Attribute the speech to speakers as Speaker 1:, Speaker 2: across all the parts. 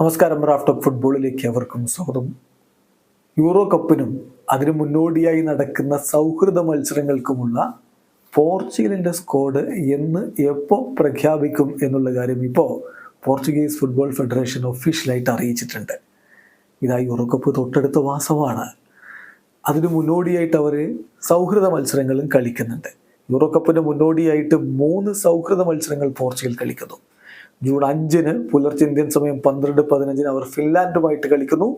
Speaker 1: നമസ്കാരം raft of ഫുട്ബോളിലേക്ക് അവർക്കും സ്വാഗതം. യൂറോ കപ്പിനും അതിനു മുന്നോടിയായി നടക്കുന്ന സൗഹൃദ മത്സരങ്ങൾക്കുമുള്ള പോർച്ചുഗലിന്റെ സ്കോഡ് എന്ന് എപ്പോൾ പ്രഖ്യാപിക്കും എന്നുള്ള കാര്യം ഇപ്പോൾ പോർച്ചുഗീസ് ഫുട്ബോൾ ഫെഡറേഷൻ ഒഫീഷ്യലായിട്ട് അറിയിച്ചിട്ടുണ്ട്. ഇതാ യൂറോ കപ്പ് തൊട്ടടുത്ത മാസമാണ്. അതിന് മുന്നോടിയായിട്ട് അവർ സൗഹൃദ മത്സരങ്ങളും കളിക്കുന്നുണ്ട്. യൂറോ കപ്പിന് മുന്നോടിയായിട്ട് മൂന്ന് സൗഹൃദ മത്സരങ്ങൾ പോർച്ചുഗൽ കളിക്കുന്നു. ജൂൺ അഞ്ചിന് പുലർച്ചെ ഇന്ത്യൻ സമയം പന്ത്രണ്ട് പതിനഞ്ചിന് അവർ ഫിൻലാൻഡുമായിട്ട് കളിക്കുന്നു.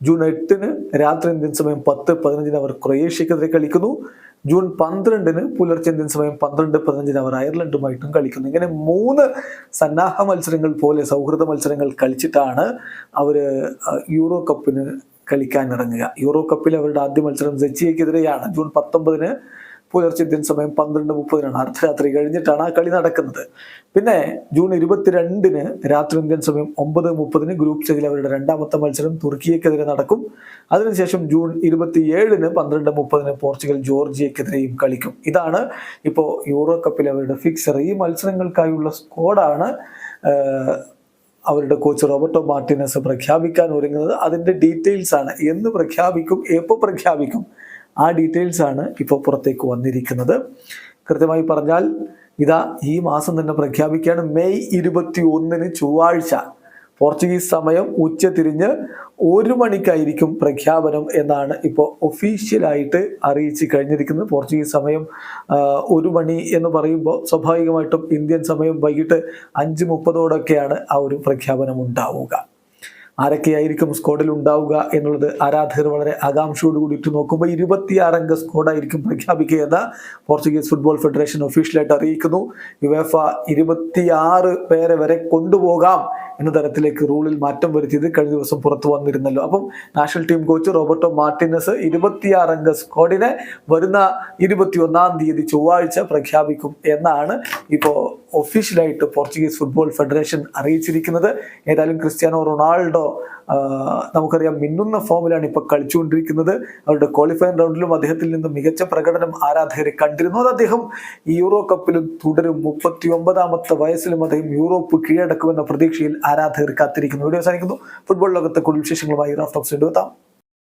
Speaker 1: ജൂൺ എട്ടിന് രാത്രി ഇന്ത്യൻ സമയം പത്ത് പതിനഞ്ചിന് അവർ ക്രൊയേഷ്യക്കെതിരെ കളിക്കുന്നു. ജൂൺ പന്ത്രണ്ടിന് പുലർച്ചെ ഇന്ത്യൻ സമയം പന്ത്രണ്ട് പതിനഞ്ചിന് അവർ അയർലൻഡുമായിട്ടും കളിക്കുന്നു. ഇങ്ങനെ മൂന്ന് സന്നാഹ മത്സരങ്ങൾ പോലെ സൗഹൃദ മത്സരങ്ങൾ കളിച്ചിട്ടാണ് അവർ യൂറോ കപ്പിന് കളിക്കാൻ ഇറങ്ങുക യൂറോ കപ്പിൽ അവരുടെ ആദ്യ മത്സരം സെച്ചിയക്കെതിരെയാണ് ജൂൺ പത്തൊമ്പതിന് പുലർച്ചെ ഇന്ത്യൻ സമയം പന്ത്രണ്ട് മുപ്പതിനാണ്. അർദ്ധരാത്രി കഴിഞ്ഞിട്ടാണ് ആ കളി നടക്കുന്നത്. പിന്നെ ജൂൺ ഇരുപത്തിരണ്ടിന് രാത്രി ഇന്ത്യൻ സമയം ഒമ്പത് മുപ്പതിന് ഗ്രൂപ്പ് സ്റ്റേജിൽ അവരുടെ രണ്ടാമത്തെ മത്സരം തുർക്കിയക്കെതിരെ നടക്കും. അതിനുശേഷം ജൂൺ ഇരുപത്തിയേഴിന് പന്ത്രണ്ട് മുപ്പതിന് പോർച്ചുഗൽ ജോർജിയക്കെതിരെയും കളിക്കും. ഇതാണ് ഇപ്പോൾ യൂറോ കപ്പിൽ അവരുടെ ഫിക്സർ ഈ മത്സരങ്ങൾക്കായുള്ള സ്കോഡാണ് അവരുടെ കോച്ച് റോബർട്ടോ മാർട്ടിനസ് പ്രഖ്യാപിക്കാൻ ഒരുങ്ങുന്നത്. അതിന്റെ ഡീറ്റെയിൽസ് ആണ്. എന്ന് പ്രഖ്യാപിക്കും എപ്പോൾ പ്രഖ്യാപിക്കും? ആ ഡീറ്റെയിൽസ് ആണ് ഇപ്പോൾ പുറത്തേക്ക് വന്നിരിക്കുന്നത്. കൃത്യമായി പറഞ്ഞാൽ ഇതാ ഈ മാസം തന്നെ പ്രഖ്യാപിക്കുകയാണ്. മെയ് ഇരുപത്തി ഒന്നിന് ചൊവ്വാഴ്ച. പോർച്ചുഗീസ് സമയം ഉച്ച തിരിഞ്ഞ് ഒരു മണിക്കായിരിക്കും പ്രഖ്യാപനം എന്നാണ് ഇപ്പോൾ ഒഫീഷ്യലായിട്ട് അറിയിച്ച് കഴിഞ്ഞിരിക്കുന്നത്. പോർച്ചുഗീസ് സമയം ഒരു മണി എന്ന് പറയുമ്പോൾ സ്വാഭാവികമായിട്ടും ഇന്ത്യൻ സമയം വൈകിട്ട് അഞ്ച് മുപ്പതോടൊക്കെയാണ് ആ ഒരു പ്രഖ്യാപനം ഉണ്ടാവുക. ആരൊക്കെയായിരിക്കും സ്ക്വാഡിൽ ഉണ്ടാവുക എന്നുള്ളത് ആരാധകർ വളരെ ആകാംക്ഷയോട് കൂടിയിട്ട് നോക്കുമ്പോൾ ഇരുപത്തിയാറംഗ സ്ക്വാഡായിരിക്കും പ്രഖ്യാപിക്കുക എന്ന് പോർച്ചുഗീസ് ഫുട്ബോൾ ഫെഡറേഷൻ ഒഫീഷ്യലായിട്ട് അറിയിക്കുന്നു. യുവേഫ ഇരുപത്തിയാറ് പേരെ വരെ കൊണ്ടുപോകാം എന്ന തരത്തിലേക്ക് റൂളിൽ മാറ്റം വരുത്തിയത് കഴിഞ്ഞ ദിവസം പുറത്തു വന്നിരുന്നല്ലോ. അപ്പം national team coach Roberto Martinez ഇരുപത്തിയാറംഗ സ്ക്വാഡിനെ വരുന്ന ഇരുപത്തി ഒന്നാം തീയതി ചൊവ്വാഴ്ച പ്രഖ്യാപിക്കും എന്നാണ് ഇപ്പോൾ ഒഫീഷ്യലായിട്ട് പോർച്ചുഗീസ് ഫുട്ബോൾ ഫെഡറേഷൻ അറിയിച്ചിരിക്കുന്നത്. ഏതായാലും ക്രിസ്ത്യാനോ റൊണാൾഡോ നമുക്കറിയാം മിന്നുന്ന ഫോമിലാണ് ഇപ്പോൾ കളിച്ചുകൊണ്ടിരിക്കുന്നത്. അവരുടെ ക്വാളിഫയർ റൗണ്ടിലും അദ്ദേഹത്തിൽ നിന്ന് മികച്ച പ്രകടനം ആരാധകരെ കണ്ടിരുന്നു. അത് അദ്ദേഹം യൂറോ കപ്പിലും തുടരും. മുപ്പത്തി ഒമ്പതാമത്തെ വയസ്സിലും അദ്ദേഹം യൂറോപ്പ് കീഴടക്കുമെന്ന പ്രതീക്ഷയിൽ ആരാധകർ കാത്തിരിക്കുന്നു. വീഡിയോ അവസാനിക്കുന്നു. ഫുട്ബോൾ ലോകത്തെ കൂടുതൽ വിശേഷങ്ങളുമായി റാഫ്റ്റോക്സ് എടുത്താം